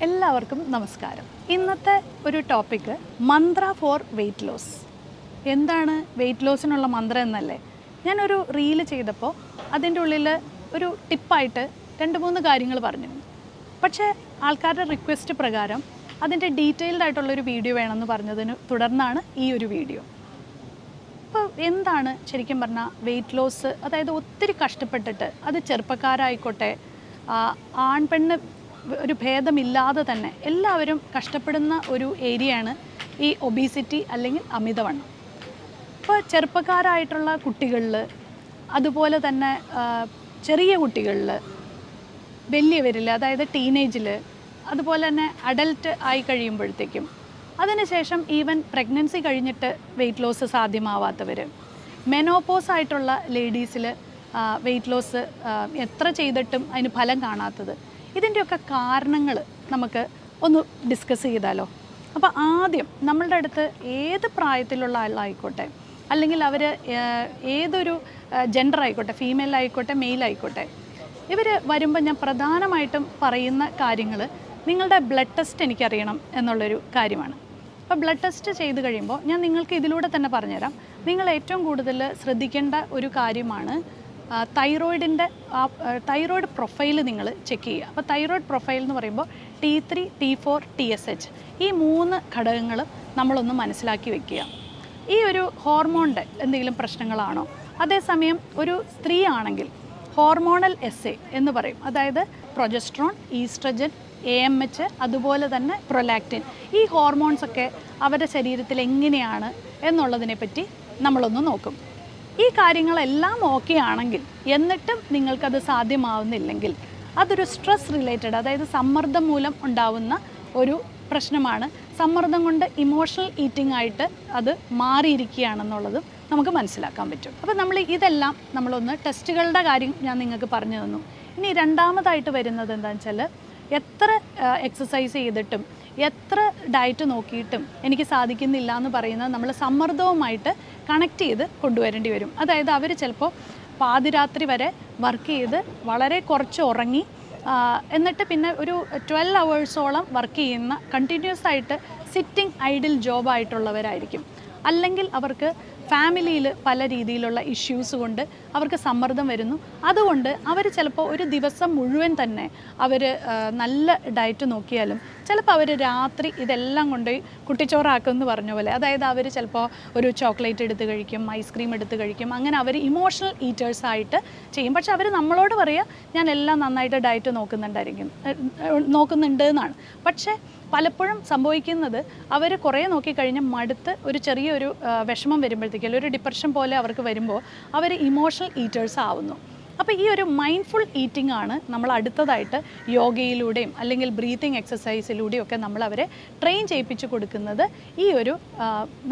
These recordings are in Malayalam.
എല്ലാവർക്കും നമസ്കാരം. ഇന്നത്തെ ഒരു topic Mantra for weight loss എന്താണ് വെയ്റ്റ് ലോസിനുള്ള മന്ത്രം എന്നല്ലേ? ഞാനൊരു റീൽ ചെയ്തപ്പോൾ അതിന്റെ ഉള്ളിൽ ഒരു ടിപ്പായിട്ട് രണ്ട് മൂന്ന് കാര്യങ്ങൾ പറഞ്ഞിരുന്നു പക്ഷേ ആൾക്കാരുടെ റിക്വസ്റ്റ് പ്രകാരം അതിന്റെ ഡീറ്റെയിൽഡ് ആയിട്ടുള്ളൊരു വീഡിയോ വേണമെന്ന് പറഞ്ഞതിന് തുടർന്നാണ് ഈ ഒരു വീഡിയോ അപ്പോൾ എന്താണ് ശരിക്കും പറഞ്ഞാൽ വെയ്റ്റ് ലോസ് അതായത് ഒത്തിരി കഷ്ടപ്പെട്ടിട്ട് അത് ചെറുപ്പക്കാരായിക്കോട്ടെ ആ, ആൺ പെണ്ണ് ഒരു ഭേദമില്ലാതെ തന്നെ എല്ലാവരും കഷ്ടപ്പെടുന്ന ഒരു ഏരിയയാണ് ഈ ഒബീസിറ്റി അല്ലെങ്കിൽ അമിതവണ്ണം. ഇപ്പോൾ ചെറുപ്പക്കാരായിട്ടുള്ള കുട്ടികളിൽ അതുപോലെ തന്നെ ചെറിയ കുട്ടികളിൽ വലിയവരിൽ അതായത് ടീനേജിൽ അതുപോലെ തന്നെ അഡൽട്ട് ആയി കഴിയുമ്പോഴത്തേക്കും അതിനുശേഷം ഈവൻ പ്രഗ്നൻസി കഴിഞ്ഞിട്ട് വെയിറ്റ് ലോസ് സാധ്യമാവാത്തവർ മെനോപോസ് ആയിട്ടുള്ള ലേഡീസിൽ വെയിറ്റ് ലോസ് എത്ര ചെയ്തിട്ടും അതിന് ഫലം കാണാത്തത്. ഇതിന്റെയൊക്കെ കാരണങ്ങൾ നമുക്ക് ഒന്ന് ഡിസ്കസ് ചെയ്താലോ? അപ്പോൾ ആദ്യം നമ്മളുടെ അടുത്ത് ഏത് പ്രായത്തിലുള്ള ആളായിക്കോട്ടെ അല്ലെങ്കിൽ അവർ ഏതൊരു ജെൻഡർ ആയിക്കോട്ടെ ഫീമെയിൽ ആയിക്കോട്ടെ മെയിൽ ആയിക്കോട്ടെ ഇവർ വരുമ്പോൾ ഞാൻ പ്രധാനമായിട്ടും പറയുന്ന കാര്യങ്ങൾ നിങ്ങളുടെ ബ്ലഡ് ടെസ്റ്റ് എനിക്കറിയണം എന്നുള്ളൊരു കാര്യമാണ്. അപ്പോൾ ബ്ലഡ് ടെസ്റ്റ് ചെയ്ത് കഴിയുമ്പോൾ ഞാൻ നിങ്ങൾക്ക് ഇതിലൂടെ തന്നെ പറഞ്ഞുതരാം. നിങ്ങൾ ഏറ്റവും കൂടുതൽ ശ്രദ്ധിക്കേണ്ട ഒരു കാര്യമാണ് തൈറോയിഡിന്റെ തൈറോയിഡ് പ്രൊഫൈൽ നിങ്ങൾ ചെക്ക് ചെയ്യുക. അപ്പോൾ തൈറോയിഡ് പ്രൊഫൈൽ എന്ന് പറയുമ്പോൾ T three T four T S H ഈ മൂന്ന് ഘടകങ്ങൾ നമ്മളൊന്ന് മനസ്സിലാക്കി വെക്കുക. ഈ ഒരു ഹോർമോണിന്റെ എന്തെങ്കിലും പ്രശ്നങ്ങളാണോ? അതേസമയം ഒരു സ്ത്രീ ആണെങ്കിൽ ഹോർമോണൽ എസ് എ എന്ന് പറയും. അതായത് progesterone oestrogen A M H അതുപോലെ തന്നെ പ്രൊലാക്റ്റിൻ ഈ ഹോർമോൺസൊക്കെ അവരുടെ ശരീരത്തിൽ എങ്ങനെയാണ് എന്നുള്ളതിനെ പറ്റി നമ്മളൊന്ന് നോക്കും. ഈ കാര്യങ്ങളെല്ലാം ഓക്കെ ആണെങ്കിൽ എന്നിട്ടും നിങ്ങൾക്കത് സാധ്യമാവുന്നില്ലെങ്കിൽ അതൊരു സ്ട്രെസ് റിലേറ്റഡ് അതായത് സമ്മർദ്ദം മൂലം ഉണ്ടാവുന്ന ഒരു പ്രശ്നമാണ്. സമ്മർദ്ദം കൊണ്ട് ഇമോഷണൽ ഈറ്റിംഗ് ആയിട്ട് അത് മാറിയിരിക്കുകയാണെന്നുള്ളതും നമുക്ക് മനസ്സിലാക്കാൻ പറ്റും. അപ്പോൾ നമ്മൾ ഇതെല്ലാം നമ്മളൊന്ന് ടെസ്റ്റുകളുടെ കാര്യം ഞാൻ നിങ്ങൾക്ക് പറഞ്ഞു തന്നു. ഇനി രണ്ടാമതായിട്ട് വരുന്നത് എന്താണെന്ന് വെച്ചാൽ എത്ര എക്സസൈസ് ചെയ്തിട്ടും എത്ര ഡയറ്റ് നോക്കിയിട്ടും എനിക്ക് സാധിക്കുന്നില്ല എന്ന് പറയുന്നത് നമ്മൾ സമ്മർദ്ദവുമായിട്ട് കണക്ട് ചെയ്ത് കൊണ്ടുവരേണ്ടി വരും. അതായത് അവർ ചിലപ്പോൾ പാതിരാത്രി വരെ വർക്ക് ചെയ്ത് വളരെ കുറച്ച് ഉറങ്ങി എന്നിട്ട് പിന്നെ ഒരു ട്വൽവ് അവേഴ്സോളം വർക്ക് ചെയ്യുന്ന കണ്ടിന്യൂസ് ആയിട്ട് സിറ്റിംഗ് ഐഡിൽ ജോബായിട്ടുള്ളവരായിരിക്കും അല്ലെങ്കിൽ അവർക്ക് ഫാമിലിയിൽ പല രീതിയിലുള്ള ഇഷ്യൂസ് കൊണ്ട് അവർക്ക് സമ്മർദ്ദം വരുന്നു. അതുകൊണ്ട് അവർ ചിലപ്പോൾ ഒരു ദിവസം മുഴുവൻ തന്നെ അവർ നല്ല ഡയറ്റ് നോക്കിയാലും ചിലപ്പോൾ അവർ രാത്രി ഇതെല്ലാം കൊണ്ട് കുട്ടിച്ചോറാക്കും എന്ന് പറഞ്ഞ പോലെ. അതായത് അവർ ചിലപ്പോൾ ഒരു ചോക്ലേറ്റ് എടുത്ത് കഴിക്കും ഐസ്ക്രീം എടുത്ത് കഴിക്കും. അങ്ങനെ അവർ ഇമോഷണൽ ഈറ്റേഴ്സ് ആയിട്ട് ചെയ്യും. പക്ഷെ അവർ നമ്മളോട് പറയുക ഞാൻ എല്ലാം നന്നായിട്ട് ഡയറ്റ് നോക്കുന്നുണ്ടായിരിക്കും നോക്കുന്നുണ്ട് എന്നാണ്. പക്ഷേ പലപ്പോഴും സംഭവിക്കുന്നത് അവർ കുറേ നോക്കിക്കഴിഞ്ഞ് മടുത്ത് ഒരു ചെറിയൊരു വിഷമം വരുമ്പോഴത്തേക്കും ഒരു ഡിപ്രഷൻ പോലെ അവർക്ക് വരുമ്പോൾ അവർ ഇമോഷണൽ ഈറ്റേഴ്സ് ആവുന്നു. അപ്പോൾ ഈ ഒരു മൈൻഡ്ഫുൾ ഈറ്റിംഗ് ആണ് നമ്മൾ അടുത്തതായിട്ട് യോഗയിലൂടെയും അല്ലെങ്കിൽ ബ്രീത്തിങ് എക്സസൈസിലൂടെയും ഒക്കെ നമ്മൾ അവരെ ട്രെയിൻ ചെയ്യിപ്പിച്ച് കൊടുക്കുന്നത്. ഈ ഒരു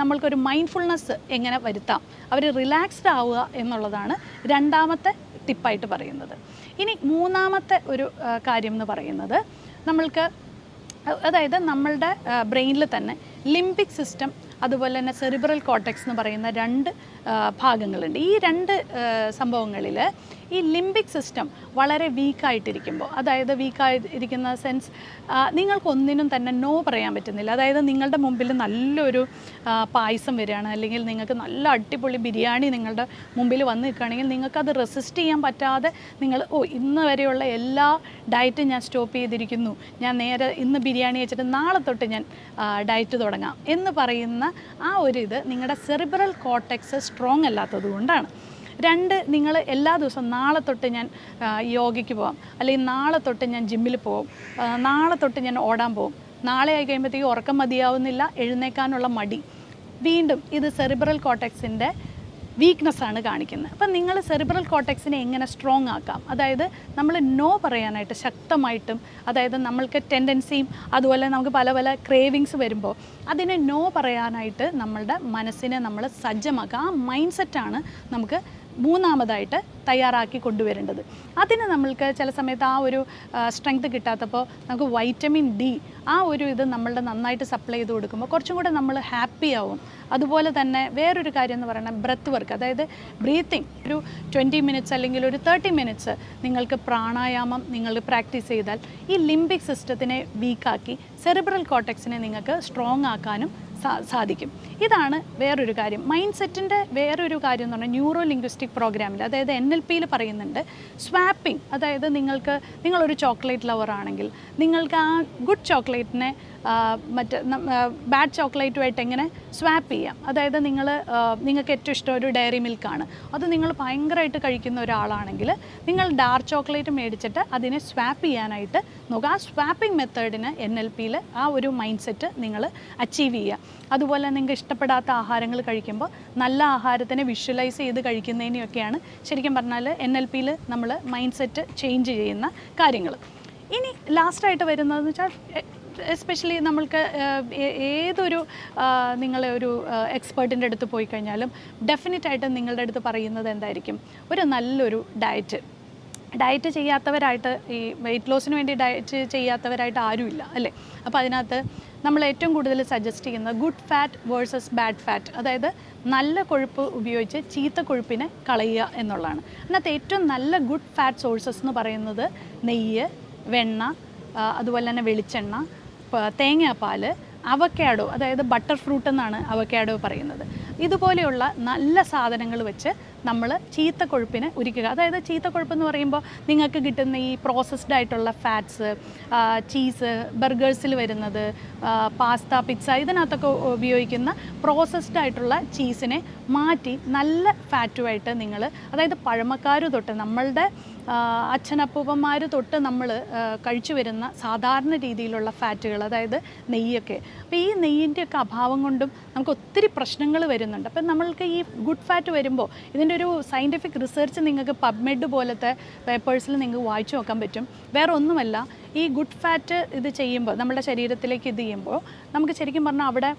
നമ്മൾക്കൊരു മൈൻഡ്ഫുൾനെസ് എങ്ങനെ വരുത്താം അവർ റിലാക്സ്ഡ് ആവുക എന്നുള്ളതാണ് രണ്ടാമത്തെ ടിപ്പായിട്ട് പറയുന്നത്. ഇനി മൂന്നാമത്തെ ഒരു കാര്യം എന്ന് പറയുന്നത് നമ്മൾക്ക് അതായത് നമ്മളുടെ ബ്രെയിനിൽ തന്നെ ലിംബിക് സിസ്റ്റം അതുപോലെ തന്നെ സെറിബ്രൽ കോട്ടക്സ് എന്ന് പറയുന്ന രണ്ട് ഭാഗങ്ങളുണ്ട്. ഈ രണ്ട് സംഭവങ്ങളിൽ ഈ ലിംബിക് സിസ്റ്റം വളരെ വീക്കായിട്ടിരിക്കുമ്പോൾ അതായത് വീക്കായിരിക്കുന്ന സെൻസ് നിങ്ങൾക്കൊന്നിനും തന്നെ നോ പറയാൻ പറ്റുന്നില്ല. അതായത് നിങ്ങളുടെ മുമ്പിൽ നല്ലൊരു പായസം വരികയാണ് അല്ലെങ്കിൽ നിങ്ങൾക്ക് നല്ല അടിപൊളി ബിരിയാണി നിങ്ങളുടെ മുമ്പിൽ വന്ന് നിൽക്കുകയാണെങ്കിൽ നിങ്ങൾക്കത് റെസിസ്റ്റ് ചെയ്യാൻ പറ്റാതെ നിങ്ങൾ ഓ ഇന്ന് വരെയുള്ള എല്ലാ ഡയറ്റും ഞാൻ സ്റ്റോപ്പ് ചെയ്തിരിക്കുന്നു. ഞാൻ നേരെ ഇന്ന് ബിരിയാണി വെച്ചിട്ട് നാളെ തൊട്ട് ഞാൻ ഡയറ്റ് തുടങ്ങാം എന്ന് പറയുന്ന ആ ഒരു ഇത് നിങ്ങളുടെ സെറിബ്രൽ കോട്ടക്സ് സ്ട്രോങ് അല്ലാത്തത് കൊണ്ടാണ്. രണ്ട് നിങ്ങൾ എല്ലാ ദിവസവും നാളെ തൊട്ട് ഞാൻ യോഗയ്ക്ക് പോവാം. അല്ലെങ്കിൽ നാളെ തൊട്ട് ഞാൻ ജിമ്മിൽ പോകും നാളെ തൊട്ട് ഞാൻ ഓടാൻ പോകും നാളെ ആയി കഴിയുമ്പോഴത്തേക്കും ഉറക്കം മതിയാവുന്നില്ല എഴുന്നേക്കാനുള്ള മടി. വീണ്ടും ഇത് സെറിബ്രൽ കോട്ടക്സിന്റെ വീക്ക്നെസ് ആണ് കാണിക്കുന്നത്. അപ്പം നിങ്ങൾ സെറിബ്രൽ കോട്ടക്സിനെ എങ്ങനെ സ്ട്രോങ് ആക്കാം? അതായത് നമ്മൾ നോ പറയാനായിട്ട് ശക്തമായിട്ടും അതായത് നമ്മൾക്ക് ടെൻഡൻസിയും അതുപോലെ നമുക്ക് പല പല ക്രേവിങ്സ് വരുമ്പോൾ അതിനെ നോ പറയാനായിട്ട് നമ്മളുടെ മനസ്സിനെ നമ്മൾ സജ്ജമാക്കുക. ആ മൈൻഡ് സെറ്റാണ് നമുക്ക് മൂന്നാമതായിട്ട് തയ്യാറാക്കി കൊണ്ടുവരേണ്ടത്. അതിന് നമ്മൾക്ക് ചില സമയത്ത് ആ ഒരു സ്ട്രെങ്ത് കിട്ടാത്തപ്പോൾ നമുക്ക് വൈറ്റമിൻ ഡി ആ ഒരു ഇത് നമ്മളുടെ നന്നായിട്ട് സപ്ലൈ ചെയ്ത് കൊടുക്കുമ്പോൾ കുറച്ചും കൂടെ നമ്മൾ ഹാപ്പി ആവും. അതുപോലെ തന്നെ വേറൊരു കാര്യം എന്ന് പറയുന്നത് ബ്രത്ത് വർക്ക് അതായത് ബ്രീത്തിങ് ഒരു ട്വന്റി മിനിറ്റ്സ് അല്ലെങ്കിൽ ഒരു തേർട്ടി മിനിറ്റ്സ് നിങ്ങൾക്ക് പ്രാണായാമം നിങ്ങൾ പ്രാക്ടീസ് ചെയ്താൽ ഈ ലിംബിക് സിസ്റ്റത്തിനെ വീക്കാക്കി സെറിബ്രൽ കോട്ടക്സിനെ നിങ്ങൾക്ക് സ്ട്രോങ് ആക്കാനും സാധിക്കും. ഇതാണ് വേറൊരു കാര്യം. മൈൻഡ് സെറ്റിന്റെ വേറൊരു കാര്യം എന്ന് പറഞ്ഞാൽ ന്യൂറോ ലിംഗ്വിസ്റ്റിക് പ്രോഗ്രാമിൽ അതായത് എൻ എൽ പിയിൽ പറയുന്നുണ്ട് സ്വാപ്പിംഗ് അതായത് നിങ്ങൾക്ക് നിങ്ങളൊരു ചോക്ലേറ്റ് ലവർ ആണെങ്കിൽ നിങ്ങൾക്ക് ആ ഗുഡ് ചോക്ലേറ്റിനെ മറ്റ് ബാഡ് ചോക്ലേറ്റുമായിട്ട് എങ്ങനെ സ്വാപ്പ് ചെയ്യാം? അതായത് നിങ്ങൾ നിങ്ങൾക്ക് ഏറ്റവും ഇഷ്ടം ഒരു ഡയറി മിൽക്കാണ്. അത് നിങ്ങൾ ഭയങ്കരമായിട്ട് കഴിക്കുന്ന ഒരാളാണെങ്കിൽ നിങ്ങൾ ഡാർക്ക് ചോക്ലേറ്റ് മേടിച്ചിട്ട് അതിനെ സ്വാപ്പ് ചെയ്യാനായിട്ട് നോക്കുക. ആ സ്വാപ്പിംഗ് മെത്തേഡിന് എൻ എൽ പിയിൽ ആ ഒരു മൈൻഡ് സെറ്റ് നിങ്ങൾ അച്ചീവ് ചെയ്യുക. അതുപോലെ നിങ്ങൾക്ക് ഇഷ്ടപ്പെടാത്ത ആഹാരങ്ങൾ കഴിക്കുമ്പോൾ നല്ല ആഹാരത്തിനെ വിഷ്വലൈസ് ചെയ്ത് കഴിക്കുന്നതിനെയൊക്കെയാണ് ശരിക്കും പറഞ്ഞാൽ എൻ എൽ പിയിൽ നമ്മൾ മൈൻഡ് സെറ്റ് ചേഞ്ച് ചെയ്യുന്ന കാര്യങ്ങൾ ഇനി ലാസ്റ്റായിട്ട് വരുന്നതെന്ന് വെച്ചാൽ എസ്പെഷ്യലി നമ്മൾക്ക് ഏതൊരു നിങ്ങളെ ഒരു എക്സ്പേർട്ടിന്റെ അടുത്ത് പോയി കഴിഞ്ഞാലും ഡെഫിനറ്റ് ആയിട്ടും നിങ്ങളുടെ അടുത്ത് പറയുന്നത് എന്തായിരിക്കും? ഒരു നല്ലൊരു ഡയറ്റ് ഡയറ്റ് ചെയ്യാത്തവരായിട്ട് ഈ വെയിറ്റ് ലോസിന് വേണ്ടി ഡയറ്റ് ചെയ്യാത്തവരായിട്ട് ആരുമില്ല അല്ലേ? അപ്പോൾ അതിനകത്ത് നമ്മൾ ഏറ്റവും കൂടുതൽ സജസ്റ്റ് ചെയ്യുന്നത് good fat versus bad fat അതായത് നല്ല കൊഴുപ്പ് ഉപയോഗിച്ച് ചീത്ത കൊഴുപ്പിനെ കളയുക എന്നുള്ളതാണ്. അതിനകത്ത് ഏറ്റവും നല്ല ഗുഡ് ഫാറ്റ് സോഴ്സസ് എന്ന് പറയുന്നത് നെയ്യ് വെണ്ണ അതുപോലെ തന്നെ വെളിച്ചെണ്ണ തേങ്ങാപ്പാൽ അവക്കാഡോ അതായത് ബട്ടർ ഫ്രൂട്ട് എന്നാണ് അവക്കാഡോ പറയുന്നത്. ഇതുപോലെയുള്ള നല്ല സാധനങ്ങൾ വെച്ച് നമ്മൾ ചീത്ത കൊഴുപ്പിനെ ഉരിക്കുക. അതായത് ചീത്ത കൊഴുപ്പ് എന്ന് പറയുമ്പോൾ നിങ്ങൾക്ക് കിട്ടുന്ന ഈ പ്രോസസ്ഡ് ആയിട്ടുള്ള ഫാറ്റ്സ് ചീസ് ബർഗേഴ്സിൽ വരുന്നത് പാസ്ത പിസ്സ ഇതിനകത്തൊക്കെ ഉപയോഗിക്കുന്ന പ്രോസസ്ഡ് ആയിട്ടുള്ള ചീസിനെ മാറ്റി നല്ല ഫാറ്റുമായിട്ട് നിങ്ങൾ അതായത് പഴമക്കാർ തൊട്ട് നമ്മളുടെ അച്ഛനപ്പൂപ്പന്മാർ തൊട്ട് നമ്മൾ കഴിച്ചു വരുന്ന സാധാരണ രീതിയിലുള്ള ഫാറ്റുകൾ അതായത് നെയ്യൊക്കെ. അപ്പോൾ ഈ നെയ്യിന്റെയൊക്കെ അഭാവം കൊണ്ടും നമുക്ക് ഒത്തിരി പ്രശ്നങ്ങൾ വരുന്നുണ്ട്. അപ്പം നമ്മൾക്ക് ഈ ഗുഡ് ഫാറ്റ് വരുമ്പോൾ ഇതിന്റെ ഒരു സയന്റിഫിക് റിസർച്ച് നിങ്ങൾക്ക് പബ്മെഡ് പോലത്തെ പേപ്പേഴ്സിൽ നിങ്ങൾക്ക് വായിച്ചു നോക്കാൻ പറ്റും. വേറെ ഒന്നുമല്ല ഈ ഗുഡ് ഫാറ്റ് ഇത് ചെയ്യുമ്പോൾ നമ്മുടെ ശരീരത്തിലേക്ക് ഇത് ചെയ്യുമ്പോൾ നമുക്ക് ശരിക്കും പറഞ്ഞാൽ അവിടെ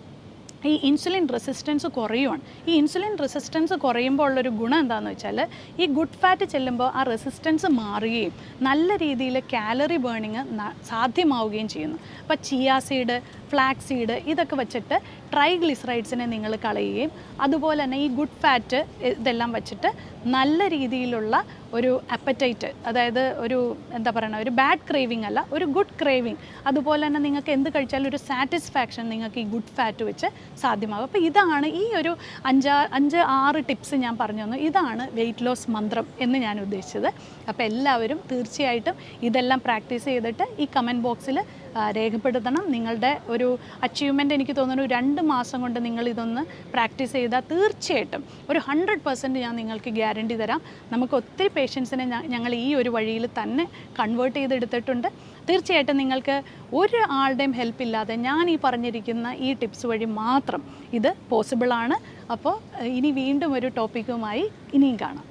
ഈ ഇൻസുലിൻ റെസിസ്റ്റൻസ് കുറയുവാണ്. ഈ ഇൻസുലിൻ റെസിസ്റ്റൻസ് കുറയുമ്പോൾ ഉള്ളൊരു ഗുണം എന്താണെന്ന് വെച്ചാൽ ഈ ഗുഡ് ഫാറ്റ് ചെല്ലുമ്പോൾ ആ റെസിസ്റ്റൻസ് മാറുകയും നല്ല രീതിയിൽ കാലറി ബേണിങ് സാധ്യമാവുകയും ചെയ്യുന്നു. അപ്പോൾ ചിയാ സീഡ് ഫ്ലാക്സ് സീഡ് ഇതൊക്കെ വെച്ചിട്ട് ട്രൈഗ്ലിസറൈഡ്സിനെ നിങ്ങൾ കളയുകയും അതുപോലെ തന്നെ ഈ ഗുഡ് ഫാറ്റ് ഇതെല്ലാം വെച്ചിട്ട് നല്ല രീതിയിലുള്ള ഒരു അപ്പറ്റൈറ്റ് അതായത് ഒരു എന്താ പറയുക ഒരു ബാഡ് ക്രേവിംഗ് അല്ല ഒരു ഗുഡ് ക്രേവിംഗ് അതുപോലെ തന്നെ നിങ്ങൾക്ക് എന്ത് കഴിച്ചാലും ഒരു സാറ്റിസ്ഫാക്ഷൻ നിങ്ങൾക്ക് ഈ ഗുഡ് ഫാറ്റ് വെച്ച് സാധ്യമാകും. അപ്പോൾ ഇതാണ് ഈ ഒരു അഞ്ചാ അഞ്ച് ആറ് ടിപ്സ് ഞാൻ പറഞ്ഞു തന്നു. ഇതാണ് വെയിറ്റ് ലോസ് മന്ത്രം എന്ന് ഞാൻ ഉദ്ദേശിച്ചത്. അപ്പോൾ എല്ലാവരും തീർച്ചയായിട്ടും ഇതെല്ലാം പ്രാക്ടീസ് ചെയ്തിട്ട് ഈ കമന്റ് ബോക്സിൽ രേഖപ്പെടുത്തണം. നിങ്ങളുടെ ഒരു അച്ചീവ്മെന്റ് എനിക്ക് തോന്നുന്നു രണ്ട് മാസം കൊണ്ട് നിങ്ങൾ ഇതൊന്ന് പ്രാക്ടീസ് ചെയ്താൽ തീർച്ചയായിട്ടും ഒരു ഹൺഡ്രഡ് പെർസെന്റ് ഞാൻ നിങ്ങൾക്ക് ഗ്യാരണ്ടി തരാം. നമുക്ക് ഒത്തിരി പേഷ്യൻസിനെ ഞങ്ങൾ ഈ ഒരു വഴിയിൽ തന്നെ കൺവേർട്ട് ചെയ്തെടുത്തിട്ടുണ്ട്. തീർച്ചയായിട്ടും നിങ്ങൾക്ക് ഒരു ആളുടെയും ഹെൽപ്പ് ഇല്ലാതെ ഞാൻ ഈ പറഞ്ഞിരിക്കുന്ന ഈ ടിപ്സ് വഴി മാത്രം ഇത് പോസിബിളാണ് അപ്പോൾ ഇനി വീണ്ടും ഒരു ടോപ്പിക്കുമായി ഇനിയും കാണാം.